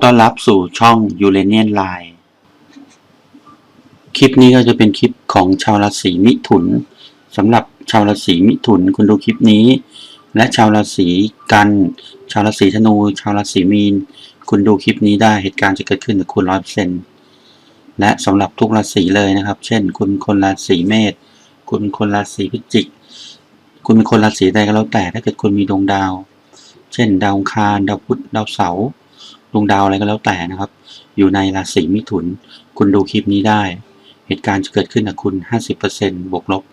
ขอต้อนรับสู่ช่อง u r a n i a n Line คลิปนี้ก็จะเป็นคลิปของชาวราศีมิถุนสำหรับชาวราศีมิถุนคุณดูคลิปนี้ และชาวราศีกัน ชาวราศีธนู ชาวราศีมีน คุณดูคลิปนี้ได้เหตุการณ์จะเกิดขึ้นกับคุณร้อยเปอร์เซ็นต์และสำหรับทุกราศีเลยนะครับ เช่น คุณคนราศีเมษคุณคนราศีพิจิก คุณเป็นคนราศีใดก็แล้วแต่ถ้าเกิดคุณมีดวงดาว เช่น ดาวคารดาวพุธดาวเสาร์ ดวงดาวอะไรก็แล้วแต่นะครับ อยู่ในราศีมิถุน คุณดูคลิปนี้ได้ เหตุการณ์จะเกิดขึ้นกับคุณ 50%บวกลบ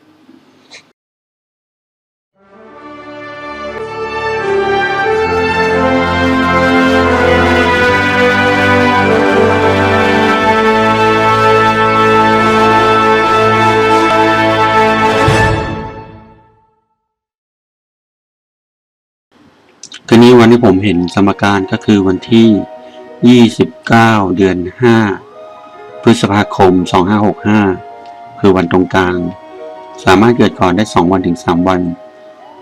อนที่ผมเห็นสมการก็คือวันที่ 29 เดือน 5 พฤษภาคม 2565 คือวันตรงกลาง สามารถเกิดก่อนได้ 2 วันถึง 3 วัน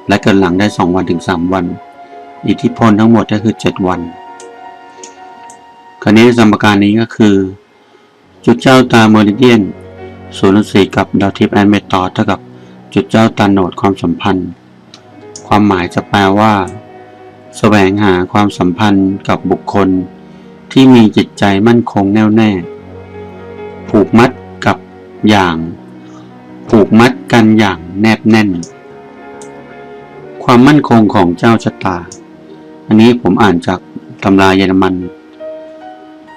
และเกิดหลังได้ 2 วันถึง 3 วัน อิทธิพลทั้งหมดก็คือ 7 วัน คราวนี้สมการนี้ก็คือ จุดเจ้าตาเมอริเดียนศูนย์สี่กับดาวทิพย์แอนเมตอดเท่ากับจุดเจ้าตาโหนดความสัมพันธ์ ความหมายจะแปลว่า แสวงหาความสัมพันธ์กับบุคคล ที่มีจิตใจมั่นคงแน่วแน่ ผูกมัดกับอย่าง ผูกมัดกันอย่างแนบแน่น ความมั่นคงของเจ้าชะตา อันนี้ผมอ่านจากตำราเยอรมัน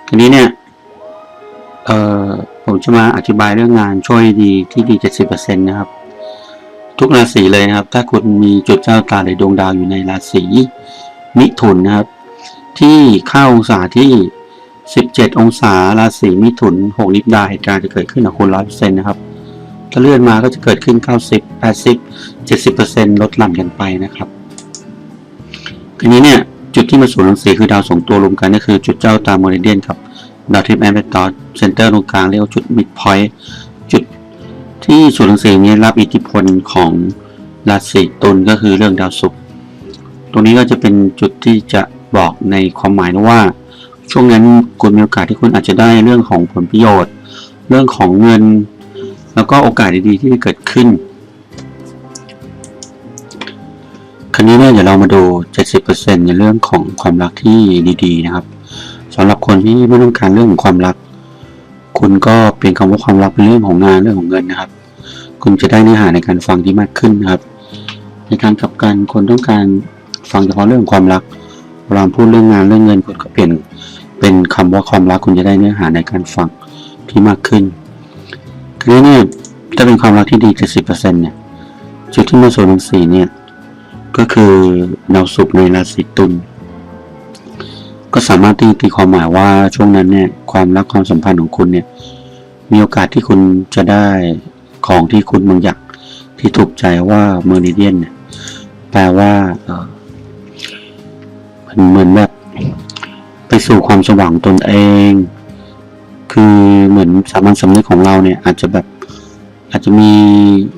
ทีนี้เนี่ยเอ่อผมจะมาอธิบายเรื่องงานช่วยดีที่ดี 70%นะครับ ทุกราศีเลยนะครับ ถ้าคุณมีจุดเจ้าตาหรือดวงดาวอยู่ในราศี มิถุนนะครับ ที่เข้าองศาที่ 17 องศาราศีมิถุน6นิบดาเหตุการณ์จะเกิดขึ้นกับคุณร้อยเปอร์เซ็นต์นะครับถ้าเลื่อนมาก็จะเกิดขึ้น 90 80 70ลดหลั่นกันไปนะครับทีนี้เนี่ย จุดที่มาสู่รังสีคือดาวสองตัวรวมกันก็คือจุดเจ้าตามโมเรเดียนกับดาวทิพย์แอมเบตอสเซนเตอร์ตรงกลางเรียกว่าจุดมิดพอยต์จุดที่ส่วนรังสีนี้รับอิทธิพลของราศีตุลก็คือเรื่องดาวศุกร์ ตรงนี้ก็จะเป็นจุดที่จะบอกในความหมายนะว่า ช่วงนั้นคุณมีโอกาสที่คุณอาจจะได้เรื่องของผลประโยชน์ เรื่องของเงิน แล้วก็โอกาสดีๆที่จะเกิดขึ้น คราวนี้เนี่ยเดี๋ยวเรามาดู 70%ในเรื่องของความรักที่ดีๆนะครับสำหรับคนที่ไม่ต้องการเรื่องของความรัก คุณก็เปลี่ยนคำว่าความรักเป็นเรื่องของงานเรื่องของเงินนะครับ คุณจะได้เนื้อหาในการฟังที่มากขึ้นนะครับ ในการกลับกันคนต้องการ ฟังเฉพาะเรื่องความรักเวลาพูดเรื่องงานเรื่องเงินคุณก็เปลี่ยนเป็นคำว่าความรักคุณจะได้เนื้อหาในการฟังที่มากขึ้นคราวนี้เนี่ยถ้าเป็นความรักที่ดี70%เนี่ยจุดที่มาสู่หนังสี่เนี่ยก็คือดาวศุกร์ในราศีตุลก็สามารถที่ตีความหมายว่าช่วงนั้นเนี่ยความรักความสัมพันธ์ของคุณเนี่ยมีโอกาสที่คุณจะได้ของที่คุณบางอย่างที่ถูกใจว่าเมอริเดียนเนี่ยแปลว่าเออ มันเหมือนแบบไปสู่ความสว่างตนเอง คือเหมือนสามัญสำนึกของเราเนี่ยอาจจะแบบอาจจะมี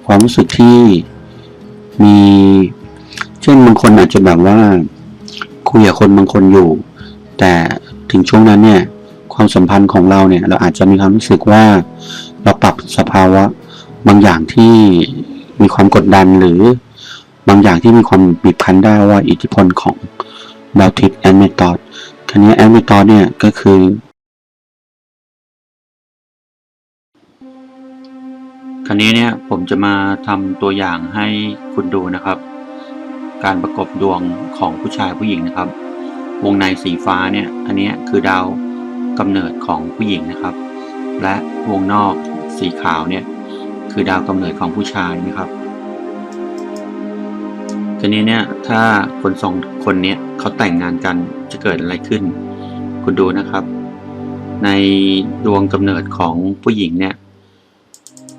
ความรู้สึกที่มี เช่นบางคนอาจจะแบบว่าคุยกับคนบางคนอยู่ แต่ถึงช่วงนั้นเนี่ยความสัมพันธ์ของเราเนี่ยเราอาจจะมีความรู้สึกว่าเราปรับสภาวะบางอย่างที่มีความกดดันหรือบางอย่างที่มีความบีบคั้นได้ว่าอิทธิพลของ ดาวทิพย์แอนเมตอดคันนี้แอนเมตอดเนี่ย ก็คือคราวนี้เนี่ย ผมจะมาทำตัวอย่างให้คุณดูนะครับ การประกบดวงของผู้ชายผู้หญิงนะครับ วงในสีฟ้าเนี่ย อันนี้คือดาวกำเนิดของผู้หญิงนะครับ และวงนอกสีขาวเนี่ย คือดาวกำเนิดของผู้ชายนะครับ ทีนี้เนี่ยถ้าคนสองคนเนี้ยเขาแต่งงานกันจะเกิดอะไรขึ้น คุณดูนะครับ ในดวงกำเนิดของผู้หญิงเนี่ย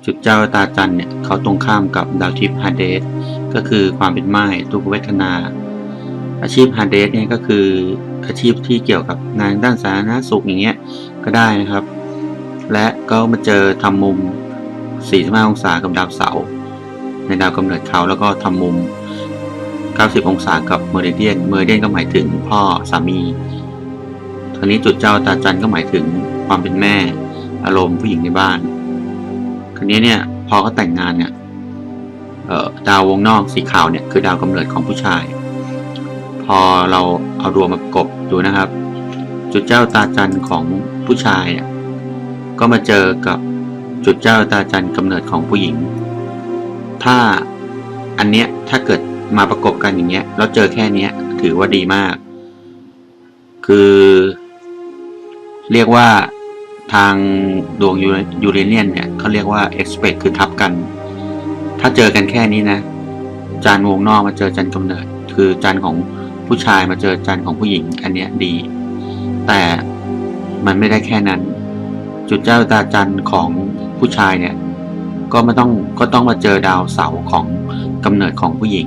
จุดเจ้าตาจันเนี่ยเขาตรงข้ามกับดาวทิพย์ฮาเดสก็คือความเป็นไม้ทุกเวทนา อาชีพฮาเดสเนี่ยก็คืออาชีพที่เกี่ยวกับงานด้านสาธารณสุขอย่างเงี้ยก็ได้นะครับ และก็มาเจอทำมุม 45 องศากับดาวเสาร์ในดาวกำเนิดเขาแล้วก็ทำมุม 90 องศากับเมอริเดียน เมอริเดียนก็หมายถึงพ่อสามีราวนี้จุดเจ้าตาจันก็หมายถึงความเป็นแม่ อารมณ์ผู้หญิงในบ้านคราวนี้เนี่ยพอเขาแต่งงานเนี่ยเออดาววงนอกสีขาวเนี่ยคือดาวกำเนิดของผู้ชาย พอเราเอาดวงมากบดูนะครับ จุดเจ้าตาจันของผู้ชายอะก็มาเจอกับจุดเจ้าตาจันทร์กำเนิดของผู้หญิง ถ้าอันเนี้ยถ้าเกิด มาประกบกันอย่างเงี้ยแล้วเจอแค่เนี้ย ถือว่าดีมาก คือ เรียกว่าทางดวงยูเรเนียนเนี่ยเขาเรียกว่า expect คือทับกัน ถ้าเจอกันแค่นี้นะ จานวงนอกมาเจอจันกำเนิด คือจานของผู้ชายมาเจอจานของผู้หญิง อันเนี้ยดี แต่มันไม่ได้แค่นั้น จุดเจ้าตาจันของผู้ชายเนี่ย ก็ไม่ต้องก็ต้องมาเจอดาวเสาของกำเนิดของผู้หญิง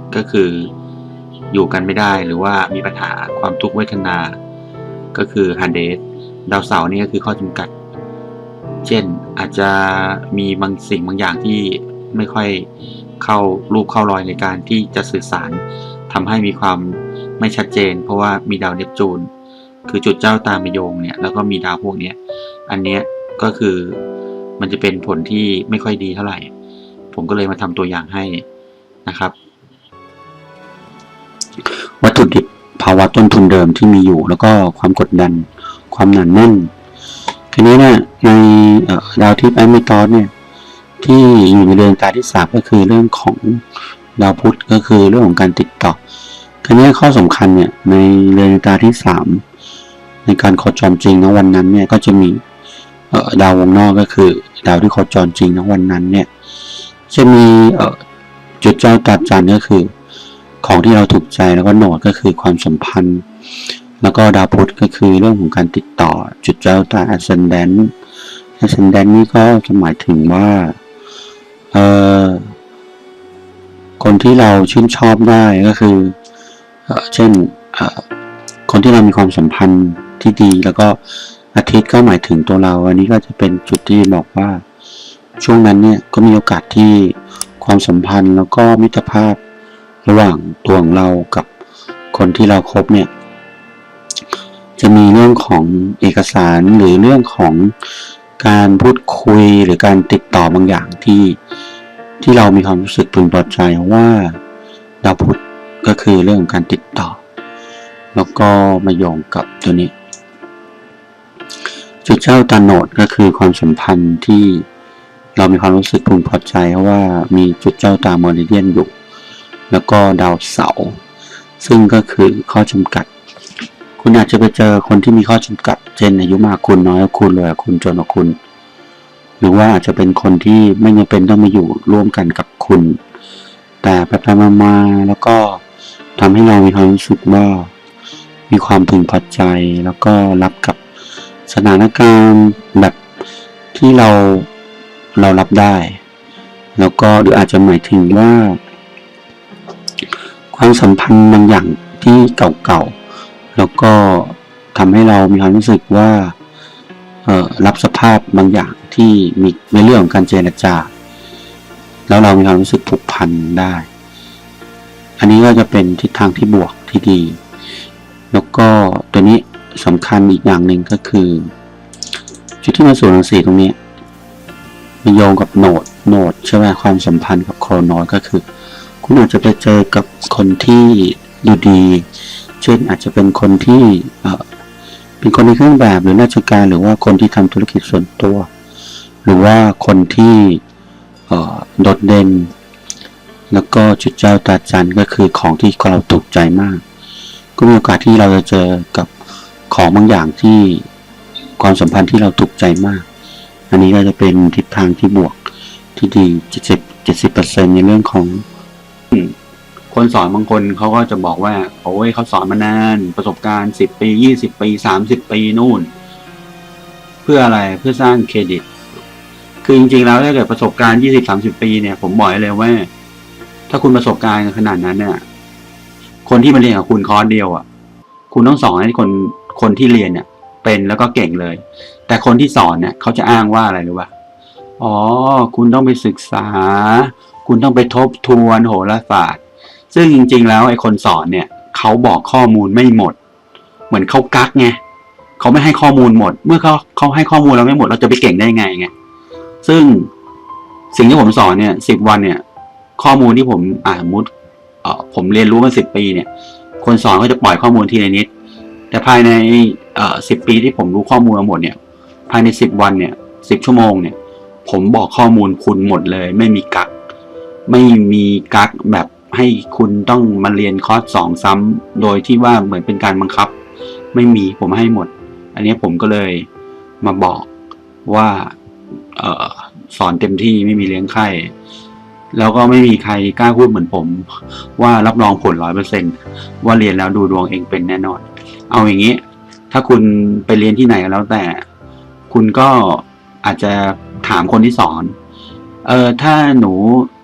ก็คืออยู่กันไม่ได้หรือว่ามีปัญหาความทุกข์เวทนา ก็คือฮันเดสดาวเสาร์นี่ก็คือข้อจำกัด เช่นอาจจะมีบางสิ่งบางอย่างที่ไม่ค่อยเข้ารูปเข้ารอยในการที่จะสื่อสารทำให้มีความไม่ชัดเจน เพราะว่ามีดาวเนปจูน คือจุดเจ้าตามมโยงเนี่ยแล้วก็มีดาวพวกเนี้ยอันเนี้ยก็คือมันจะเป็นผลที่ไม่ค่อยดีเท่าไหร่ ผมก็เลยมาทำตัวอย่างให้นะครับ วัตถุดิบภาวะต้นทุนเดิมที่มีอยู่ แล้วก็ความกดดัน ความหนาแน่น ทีนี้เนี่ยในดาวทิพย์แอมเมตอสเนี่ยที่อยู่ในเรือนกาที่สามก็คือเรื่องของดาวพุธก็คือเรื่องของการติดต่อทีนี้ข้อสำคัญเนี่ยในเรือนกาที่สามในการโคจรจริงณวันนั้นเนี่ยก็จะมีดาววงนอกก็คือ ดาวที่โคจรจริงณวันนั้นเนี่ยจะมีจุดเจ้าตาจันก็คือ ของที่เราถูกใจแล้วก็โหนดก็คือความสัมพันธ์ แล้วก็ดาวพุธก็คือเรื่องของการติดต่อจุดเจ้าตา ascendant ascendant นี่ก็จะหมายถึงว่าเออคนที่เราชื่นชอบได้ก็คือเออเช่นเออคนที่เรามีความสัมพันธ์ที่ดี แล้วก็อาทิตย์ก็หมายถึงตัวเรา อันนี้ก็จะเป็นจุดที่บอกว่า ช่วงนั้นเนี่ยก็มีโอกาสที่ความสัมพันธ์แล้วก็มิตรภาพ ระหว่างตัวของเรากับคนที่เราครบเนี่ย จะมีเรื่องของเอกสารหรือเรื่องของการพูดคุยหรือการติดต่อบางอย่างที่ที่เรามีความรู้สึกพึงพอใจว่าดาวพุธก็คือเรื่องของการติดต่อ แล้วก็มาโยงกับตัวนี้ จุดเจ้าตาโนดก็คือความสัมพันธ์ที่เรามีความรู้สึกพึงพอใจเพราะว่ามีจุดเจ้าตามอริเดียนอยู่ แล้วก็ดาวเสาร์ซึ่งก็คือข้อจำกัด คุณอาจจะไปเจอคนที่มีข้อจำกัด เช่นอายุมากคุณน้อยคุณรวยคุณจนคุณ หรือว่าอาจจะเป็นคนที่ไม่จำเป็นต้องมาอยู่ร่วมกันกับคุณ แต่ไปไปมามาแล้วก็ทำให้เรามีความรู้สึกว่า มีความพึงพอใจแล้วก็รับกับสถานการณ์แบบที่เราเรารับได้ แล้วก็หรืออาจจะหมายถึงว่า ความสัมพันธ์บางอย่างที่เก่าๆ แล้วก็ทำให้เรามีความรู้สึกว่ารับสภาพบางอย่างที่มีในเรื่องของการเจรจา แล้วเรามีความรู้สึกผูกพันได้ อันนี้ก็จะเป็นทิศทางที่บวกที่ดี แล้วก็ตัวนี้สำคัญอีกอย่างหนึ่งก็คือ จุดที่มาสู่รังสีตรงนี้มันโยงกับโหนดโหนดใช่ไหมความสัมพันธ์กับโครโนสก็คือ คุณอาจจะไปเจอกับคนที่ดูดี เช่นอาจจะเป็นคนที่เป็นคนในเครื่องแบบหรือราชการหรือว่าคนที่ทำธุรกิจส่วนตัว หรือว่าคนที่โดดเด่น แล้วก็จุดเจ้าตาจันก็คือของที่เราถูกใจมาก ก็มีโอกาสที่เราจะเจอกับของบางอย่างที่ความสัมพันธ์ที่เราถูกใจมาก อันนี้ก็จะเป็นทิศทางที่บวกที่ดี 70 70%ในเรื่องของ คนสอนบางคนเขาก็จะบอกว่าโอ้ยเขาสอนมานานประสบการณ์สิบปียี่สิบปีสามสิบปีนู่น เพื่ออะไรเพื่อสร้างเครดิต คือจริงๆแล้วถ้าเกิดประสบการณ์ยี่สิบสามสิบปีเนี่ย ผมบอกเลยว่า ถ้าคุณประสบการณ์ขนาดนั้นเนี่ย คนที่มาเรียนกับคุณคอร์สเดียวอะ คุณต้องสอนให้คนคนที่เรียนเนี่ย เป็นแล้วก็เก่งเลย แต่คนที่สอนเนี่ยเขาจะอ้างว่าอะไรรู้ป่ะอ๋อ คุณต้องไปศึกษา คุณต้องไปทบทวนโหราศาสตร์ ซึ่งจริง ๆ แล้วไอ้คนสอนเนี่ยเขาบอกข้อมูลไม่หมด เหมือนเขากักไงเขาไม่ให้ข้อมูลหมด เมื่อเขาเขาให้ข้อมูลเราไม่หมดเราจะไปเก่งได้ไงไงซึ่งสิ่งที่ผมสอนเนี่ยสิบวันเนี่ย ข้อมูลที่ผมอ่าสมมติเอ่อผมเรียนรู้มาสิบปีเนี่ย คนสอนก็จะปล่อยข้อมูลทีละนิด แต่ภายในเอ่อสิบปีที่ผมรู้ข้อมูลมาหมดเนี่ย ภายในสิบวันเนี่ยสิบชั่วโมงเนี่ย ผมบอกข้อมูลคุณหมดเลย ไม่มีกัก ไม่มีกักแบบให้คุณต้องมาเรียนคอร์สสองซ้ำโดยที่ว่าเหมือนเป็นการบังคับ ไม่มีผมให้หมด อันนี้ผมก็เลยมาบอกว่าออสอนเต็มที่ไม่มีเลี้ยงไข้แล้วก็ไม่มีใครกล้าพูดเหมือนผม ว่ารับรองผลร้อยเปอร์เซ็นว่าเรียนแล้วดูดวงเองเป็นแน่นอน เอาอย่างนี้ ถ้าคุณไปเรียนที่ไหนก็แล้วแต่ คุณก็อาจจะถามคนที่สอน เออถ้าหนู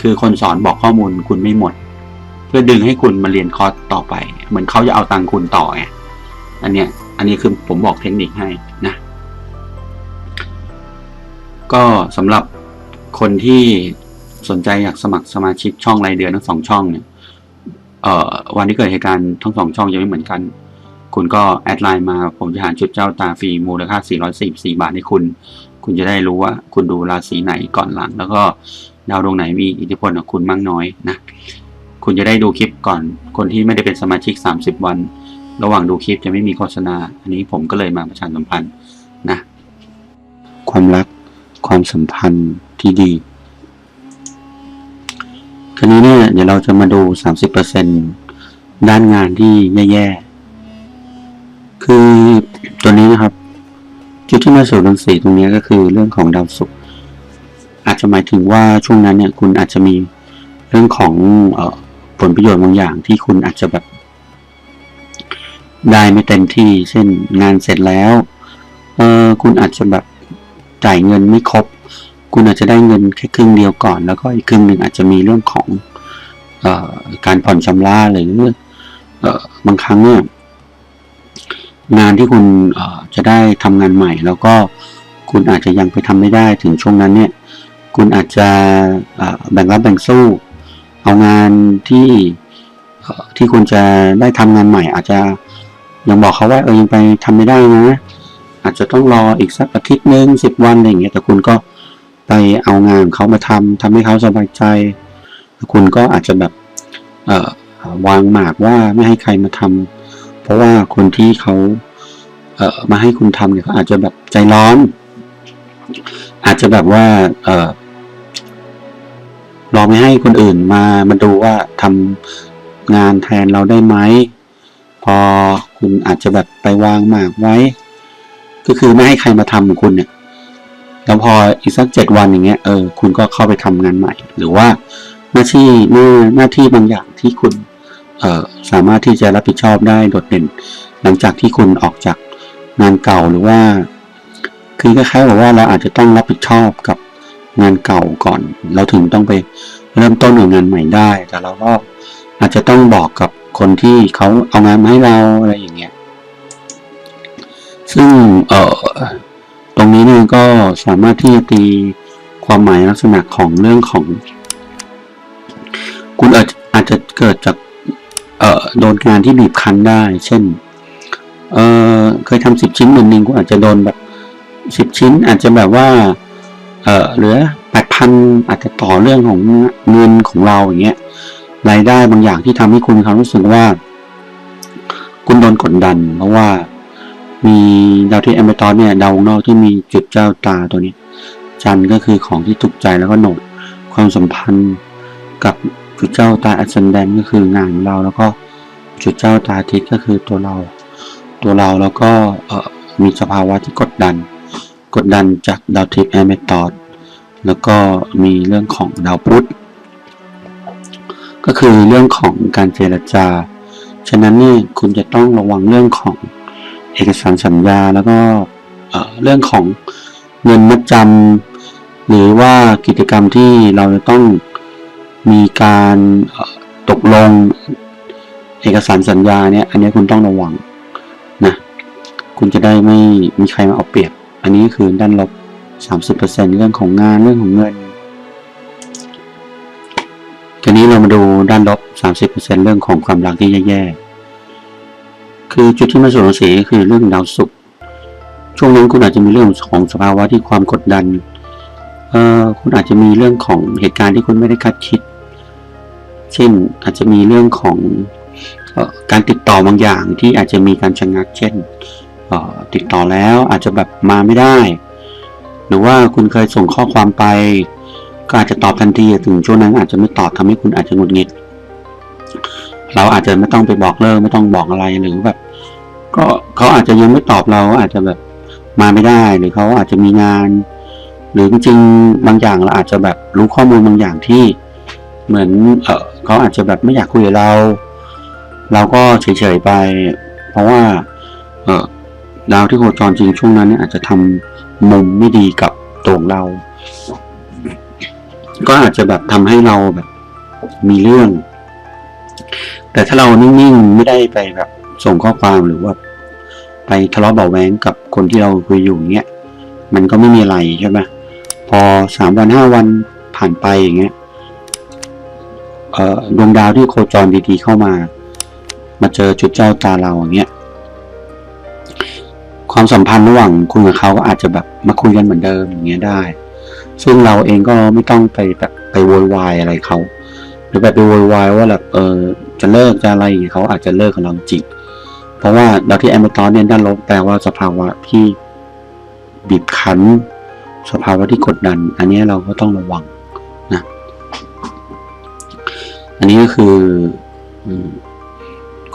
คือคนสอนบอกข้อมูลคุณไม่หมด เพื่อดึงให้คุณมาเรียนคอร์สต่อไป เหมือนเขาจะเอาตังคุณต่อไงอันเนี้ยอันนี้คือผมบอกเทคนิคให้นะ ก็สำหรับคนที่สนใจอยากสมัครสมาชิกช่องรายเดือนทั้งสองช่องเนี่ยเอ่อวันที่เกิดเหตุการณ์ทั้งสองช่องยังไม่เหมือนกัน คุณก็แอดไลน์มาผมจะหาชุดเจ้าตาฟรีมูลค่า 444 บาทให้คุณ คุณจะได้รู้ว่าคุณดูราศีไหนก่อนหลัง แล้วก็ ดาวดวงไหนมีอิทธิพลกับคุณมากน้อยนะ คุณจะได้ดูคลิปก่อน คนที่ไม่ได้เป็นสมาชิก 30 วัน ระหว่างดูคลิปจะไม่มีโฆษณา อันนี้ผมก็เลยมาประชาสัมพันธ์นะ ความรักความสัมพันธ์ที่ดีคราวนี้เนี่ยเดี๋ยวเราจะมาดู 30%ด้านงานที่แย่ๆ คือตัวนี้นะครับ จุดที่มาสู่ดวงสีตรงนี้ก็คือเรื่องของดาวศุกร์ อาจจะหมายถึงว่าช่วงนั้นเนี่ยคุณอาจจะมีเรื่องของอผลประโยชน์บางอย่างที่คุณอาจจะแบบได้ไม่เต็มที่ เช่นงานเสร็จแล้วเออคุณอาจจะแบบจ่ายเงินไม่ครบ คุณอาจจะได้เงินแค่ครึ่งเดียวก่อน แล้วก็อีกครึ่งหนึ่งอาจจะมีเรื่องของออการผ่อนชำระหรือออบางครั้งเนี่ยงานที่คุณจะได้ทำงานใหม่ แล้วก็คุณอาจจะยังไปทำไม่ได้ถึงช่วงนั้นเนี่ย คุณอาจจะแบ่งรับแบ่งสู้ เอางานที่ที่คุณจะได้ทำงานใหม่ อาจจะยังบอกเขาว่าเออยังไปทำไม่ได้นะอาจจะต้องรออีกสักอาทิตย์หนึ่งสิบวันอะไรอย่างเงี้ยแต่คุณก็ไปเอางานเขามาทำทำให้เขาสบายใจแล้วคุณก็อาจจะแบบวางหมากว่าไม่ให้ใครมาทำเพราะว่าคนที่เขาเมาให้คุณทำเนี่ยเขาอาจจะแบบใจร้อน อาจจะแบบว่า เรอไม่ให้คนอื่นมามาดูว่าทำงานแทนเราได้ไหม พอคุณอาจจะแบบไปวางหมากไว้ ก็คือไม่ให้ใครมาทำของคุณเนี่ยแล้วพออีกสักเจ็ดวันอย่างเงี้ยเออคุณก็เข้าไปทำงานใหม่ หรือว่าหน้าที่หน้าหน้าที่บางอย่างที่คุณเออสามารถที่จะรับผิดชอบได้โดดเด่น หลังจากที่คุณออกจากงานเก่าหรือว่า คือคล้ายๆแบบว่าเราอาจจะต้องรับผิดชอบกับ งานเก่าก่อน เราถึงต้องไปเริ่มต้นกับงานใหม่ได้ แต่เราก็อาจจะต้องบอกกับคนที่เขาเอางานมาให้เราอะไรอย่างเงี้ย ซึ่งเอ่อตรงนี้เนี่ยก็สามารถที่จะตีความหมายลักษณะของเรื่องของ คุณอาจอาจจะเกิดจากเอ่อโดนงานที่บีบคั้นได้ เช่นเอ่อเคยทำสิบชิ้นหนึ่งหนึ่งคุณอาจจะโดนแบบสิบชิ้นอาจจะแบบว่า เออเหลือแปดพันอาจจะต่อเรื่องของเงินของเราอย่างเงี้ยรายได้บางอย่างที่ทำให้คุณมีความรู้สึกว่า คุณโดนกดดัน เพราะว่ามีดาวที่แอมเบตอนเนี่ยดาวงนอกที่มีจุดเจ้าตาตัวนี้ จันก็คือของที่ถูกใจแล้วก็โหนดความสัมพันธ์กับจุดเจ้าตาอัสเซนแดนก็คืองานของเราแล้วก็จุดเจ้าตาทิตย์ก็คือตัวเรา ตัวเราแล้วก็มีสภาวะที่กดดัน กดดันจากดาวทิพย์แอมเบตอนแล้วก็มีเรื่องของดาวพุธก็คือเรื่องของการเจรจา ฉะนั้นนี่คุณจะต้องระวังเรื่องของเอกสารสัญญาแล้วก็เรื่องของเงินมัดจำหรือว่ากิจกรรมที่เราจะต้องมีการตกลงเอกสารสัญญาเนี่ยอันนี้คุณต้องระวังนะคุณจะได้ไม่มีใครมาเอาเปรียบ อันนี้คือด้านลบ 30%เรื่องของงานเรื่องของเงิน ทีนี้เรามาดูด้านลบ 30%เรื่องของความรักที่แย่ๆ คือจุดที่มาส่วนเสียคือเรื่องดาวศุกร์ ช่วงนั้นคุณอาจจะมีเรื่องของสภาวะที่ความกดดัน เอ่อ คุณอาจจะมีเรื่องของเหตุการณ์ที่คุณไม่ได้คาดคิด เช่น อาจจะมีเรื่องของอการติดต่อบางอย่างที่อาจจะมีการชะงัก เช่น ติดต่อแล้วอาจจะแบบมาไม่ได้ หรือว่าคุณเคยส่งข้อความไป ก็อาจจะตอบทันทีถึงช่วงนั้นอาจจะไม่ตอบทำให้คุณอาจจะหงุดหงิด เราอาจจะไม่ต้องไปบอกเลิกไม่ต้องบอกอะไรหรือแบบ ก็เขาอาจจะยังไม่ตอบเราอาจจะแบบมาไม่ได้หรือเขาอาจจะมีงาน หรือจริงๆบางอย่างเราอาจจะแบบรู้ข้อมูลบางอย่างที่ เหมือนเออเขาอาจจะแบบไม่อยากคุยกับเรา เราก็เฉยๆไป เพราะว่า เออ ดาวที่โคจรจริงช่วงนั้นเนี่ยอาจจะทำมุมไม่ดีกับตัวของเรา ก็อาจจะแบบทำให้เราแบบมีเรื่อง แต่ถ้าเรานิ่งๆไม่ได้ไปแบบส่งข้อความหรือว่า ไปทะเลาะเบาะแว้งกับคนที่เราคุยอยู่เงี้ยมันก็ไม่มีอะไรใช่ไหมพอสามวันห้าวันผ่านไปอย่างเงี้ยเออดวงดาวที่โคจรดีๆเข้ามา มาเจอจุดเจ้าตาเราอย่างเงี้ย ความสัมพันธ์ระหว่างคุณกับเขาก็อาจจะแบบมาคุยกันเหมือนเดิมอย่างเงี้ยได้ ซึ่งเราเองก็ไม่ต้องไปแบบไปโวยวายอะไรเขาหรือแบบไปโวยวายว่าแบบเออจะเลิกจะอะไรเขาอาจจะเลิกกับเราจริงเพราะว่าดาวที่แอมเบตอนเนี่ยด้านลบแปลว่าสภาวะที่บีบคั้น สภาวะที่กดดัน อันนี้เราก็ต้องระวังนะอันนี้ก็คือ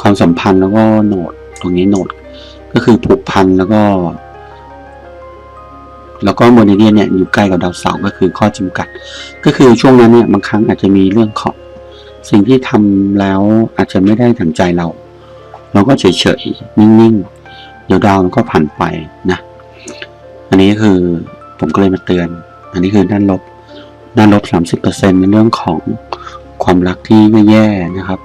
ความสัมพันธ์แล้วก็โหนดตรงนี้โหนด ก็คือผูกพันแล้วก็ แล้วก็โมเดเนียนเนี่ยอยู่ใกล้กับดาวเสาร์ก็คือข้อจำกัด ก็คือช่วงนั้นเนี่ยบางครั้งอาจจะมีเรื่องของสิ่งที่ทำแล้วอาจจะไม่ได้ถังใจเรา เราก็เฉยๆนิ่งๆ เดี๋ยวดาวมันก็ผ่านไปนะ อันนี้ก็คือผมก็เลยมาเตือน อันนี้คือด้านลบด้านลบ 30%ในเรื่องของความรักที่แย่ๆนะครับ